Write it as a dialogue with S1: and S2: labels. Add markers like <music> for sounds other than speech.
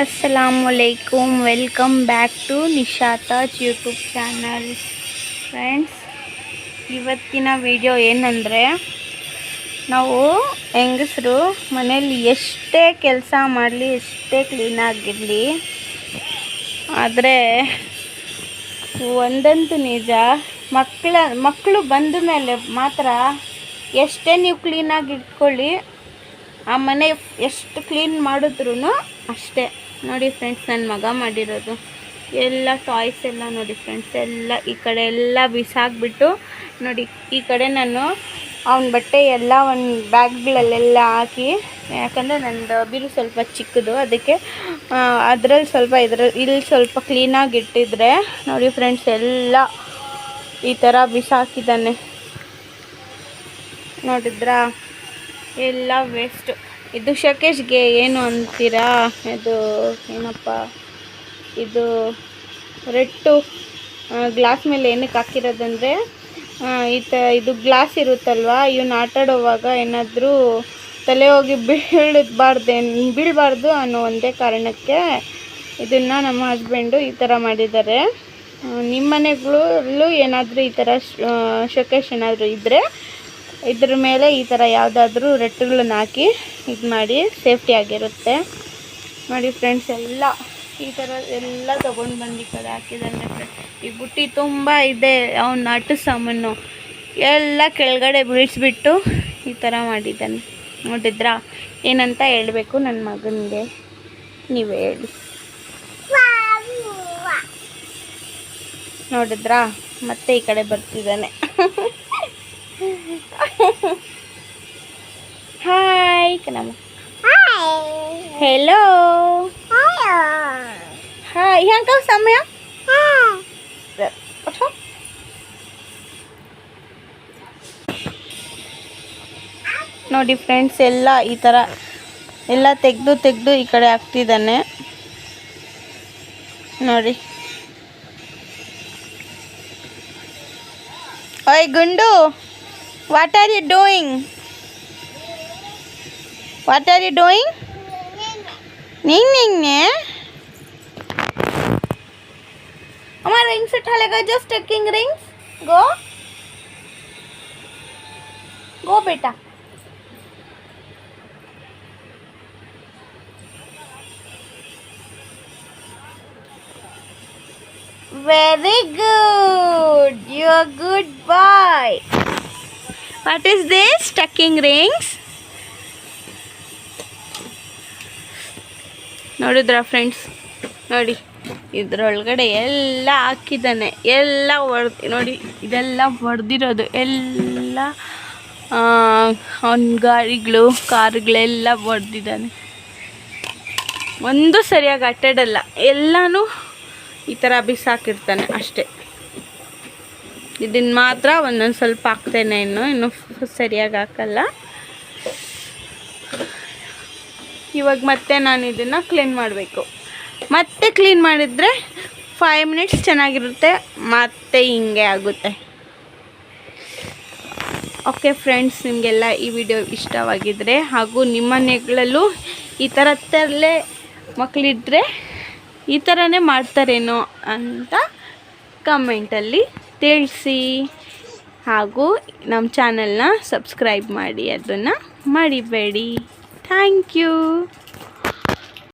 S1: ಅಸ್ಸಲಾಮಲೈಕುಮ್ welcome back to Nishataj YouTube channel friends ಇವತ್ತಿನ video ಏನಂದರೆ, ನಾವು ಹೆಂಗಸರು ಮನೇಲಿ ಎಷ್ಟೇ ಕೆಲಸ ಮಾಡಲಿ, ಎಷ್ಟೇ ಕ್ಲೀನಾಗಿರಲಿ ಆದರೆ ಒಂದಂತೂ ನಿಜ ಮಕ್ಕಳ ಮಕ್ಕಳು ಬಂದ ಮೇಲೆ ಮಾತ್ರ ಎಷ್ಟೇ ನೀವು ಕ್ಲೀನಾಗಿ ಇಟ್ಕೊಳ್ಳಿ ಆ ಮನೆ ಎಷ್ಟು ಕ್ಲೀನ್ ಮಾಡಿದ್ರು ಅಷ್ಟೇ. ನೋಡಿ ಫ್ರೆಂಡ್ಸ್ ನನ್ನ ಮಗ ಮಾಡಿರೋದು. ಎಲ್ಲ ಟಾಯ್ಸ್ ಎಲ್ಲ ನೋಡಿ ಫ್ರೆಂಡ್ಸ್ ಎಲ್ಲ ಈ ಕಡೆ ಎಲ್ಲ ಬಿಸಾಕ್ಬಿಟ್ಟು ನೋಡಿ, ಈ ಕಡೆ ನಾನು ಅವನ ಬಟ್ಟೆ ಎಲ್ಲ ಒಂದು ಬ್ಯಾಗ್ಗಳಲ್ಲೆಲ್ಲ ಹಾಕಿ, ಯಾಕಂದರೆ ನಂದು ಬಿರು ಸ್ವಲ್ಪ ಚಿಕ್ಕದು, ಅದಕ್ಕೆ ಅದರಲ್ಲಿ ಸ್ವಲ್ಪ ಇದ್ರಲ್ಲಿ ಇಲ್ಲಿ ಸ್ವಲ್ಪ ಕ್ಲೀನಾಗಿ ಇಟ್ಟಿದ್ರೆ, ನೋಡಿ ಫ್ರೆಂಡ್ಸ್ ಎಲ್ಲ ಈ ಥರ ಬಿಸಾಕಿದ್ದಾನೆ. ನೋಡಿದ್ರಾ? ಎಲ್ಲ ವೇಸ್ಟು ಇದು ಶಕೇಶ್ಗೆ ಏನು ಅಂತೀರಾ? ಇದು ಏನಪ್ಪ? ಇದು ರೆಟ್ಟು ಗ್ಲಾಸ್ ಮೇಲೆ ಏನಕ್ಕೆ ಹಾಕಿರೋದಂದರೆ ಈ ತ ಇದು ಗ್ಲಾಸ್ ಇರುತ್ತಲ್ವ? ಇವನು ಆಟಾಡೋವಾಗ ಏನಾದರೂ ತಲೆ ಹೋಗಿ ಬೀಳಬಾರ್ದೆ, ಬೀಳಬಾರ್ದು ಅನ್ನೋ ಒಂದೇ ಕಾರಣಕ್ಕೆ ಇದನ್ನು ನಮ್ಮ ಹಸ್ಬೆಂಡು ಈ ಥರ ಮಾಡಿದ್ದಾರೆ. ನಿಮ್ಮ ಮನೆಗಳಲ್ಲೂ ಏನಾದರೂ ಈ ಥರ ಶೋಕೇಶ್ ಏನಾದರೂ ಇದ್ದರೆ ಇದ್ರ ಮೇಲೆ ಈ ಥರ ಯಾವುದಾದ್ರೂ ರೆಟ್ಟುಗಳನ್ನ ಹಾಕಿ ಇದು ಮಾಡಿ ಸೇಫ್ಟಿ ಆಗಿರುತ್ತೆ. ನೋಡಿ ಫ್ರೆಂಡ್ಸ್, ಎಲ್ಲ ಈ ಥರ ಎಲ್ಲ ತೊಗೊಂಡು ಬಂದು ಕಡೆ ಹಾಕಿದ್ದಾನೆ ಈ ಬುಟ್ಟಿ ತುಂಬ ಇದೆ, ಅವನ ನಾಟು ಸಾಮಾನು ಎಲ್ಲ ಕೆಳಗಡೆ ಬೀಳಿಸ್ಬಿಟ್ಟು ಈ ಥರ ಮಾಡಿದ್ದಾನೆ. ನೋಡಿದ್ರಾ? ಏನಂತ ಹೇಳಬೇಕು ನನ್ನ ಮಗನಿಗೆ. ನೀವೇ ಹೇಳಿ. ನೋಡಿದ್ರಾ? ಮತ್ತೆ ಈ ಕಡೆ ಬರ್ತಿದ್ದಾನೆ. <laughs> ಹಾಯ್ ಕಣಮ್ಮ ಹೆಲೋ ಹಾಯ್ ಹೆಂಗ ಸಮಯ ನೋಡಿ ಫ್ರೆಂಡ್ಸ್ ಎಲ್ಲ ಈ ಥರ ಎಲ್ಲ ತೆಗೆದು ತೆಗೆದು ಈ ಕಡೆ ಹಾಕ್ತಿದ್ದಾನೆ. ನೋಡಿ. ಓಯ್ ಗುಂಡು. What are you doing? What are you doing? Ning ning ne? हमारा रिंग्स उठा Just taking rings. Go. Go, beta. Very good. You're good boy. What is this? Tucking rings. ನೋಡಿದ್ರ ಫ್ರೆಂಡ್ಸ್ ನೋಡಿ, ಇದರೊಳಗಡೆ ಎಲ್ಲ ಹಾಕಿದ್ದಾನೆ. ಎಲ್ಲ ಹೊಡೆದು ನೋಡಿ, ಇದೆಲ್ಲ ಹೊಡೆದಿರೋದು ಎಲ್ಲ ಅವನ ಗಾಡಿಗಳು ಕಾರುಗಳೆಲ್ಲ ಹೊಡೆದಿದ್ದಾನೆ ಒಂದು ಸರಿಯಾಗಿ ಅಟ್ಟಾಡಲ್ಲ ಎಲ್ಲನೂ ಈ ಥರ ಬಿಸಾಕಿರ್ತಾನೆ ಅಷ್ಟೇ. ಇದನ್ನು ಮಾತ್ರ ಒಂದೊಂದು ಸ್ವಲ್ಪ ಹಾಕ್ತೇನೆ ಇನ್ನು. ಇನ್ನು ಸರಿಯಾಗಿ ಹಾಕಲ್ಲ. ಇವಾಗ ಮತ್ತೆ ನಾನು ಇದನ್ನು ಕ್ಲೀನ್ ಮಾಡಬೇಕು. ಮತ್ತೆ ಕ್ಲೀನ್ ಮಾಡಿದರೆ ಫೈವ್ ಮಿನಿಟ್ಸ್ ಚೆನ್ನಾಗಿರುತ್ತೆ. ಮತ್ತೆ ಹಿಂಗೆ ಆಗುತ್ತೆ. ಓಕೆ ಫ್ರೆಂಡ್ಸ್ ನಿಮಗೆಲ್ಲ ಈ ವಿಡಿಯೋ ಇಷ್ಟವಾಗಿದ್ದರೆ ಹಾಗೂ ನಿಮ್ಮ ಮನೆಗಳಲ್ಲೂ ಈ ಥರದಲ್ಲೇ ಮಕ್ಕಳಿದ್ರೆ ಈ ಥರನೇ ಮಾಡ್ತಾರೇನೋ ಅಂತ ಕಮೆಂಟಲ್ಲಿ ತಿಳಿಸಿ ಹಾಗೂ ನಮ್ಮ ಚಾನಲ್ನ ಸಬ್ಸ್ಕ್ರೈಬ್ ಮಾಡಿ ಅದನ್ನು ಮಾಡಿಬೇಡಿ. Thank you.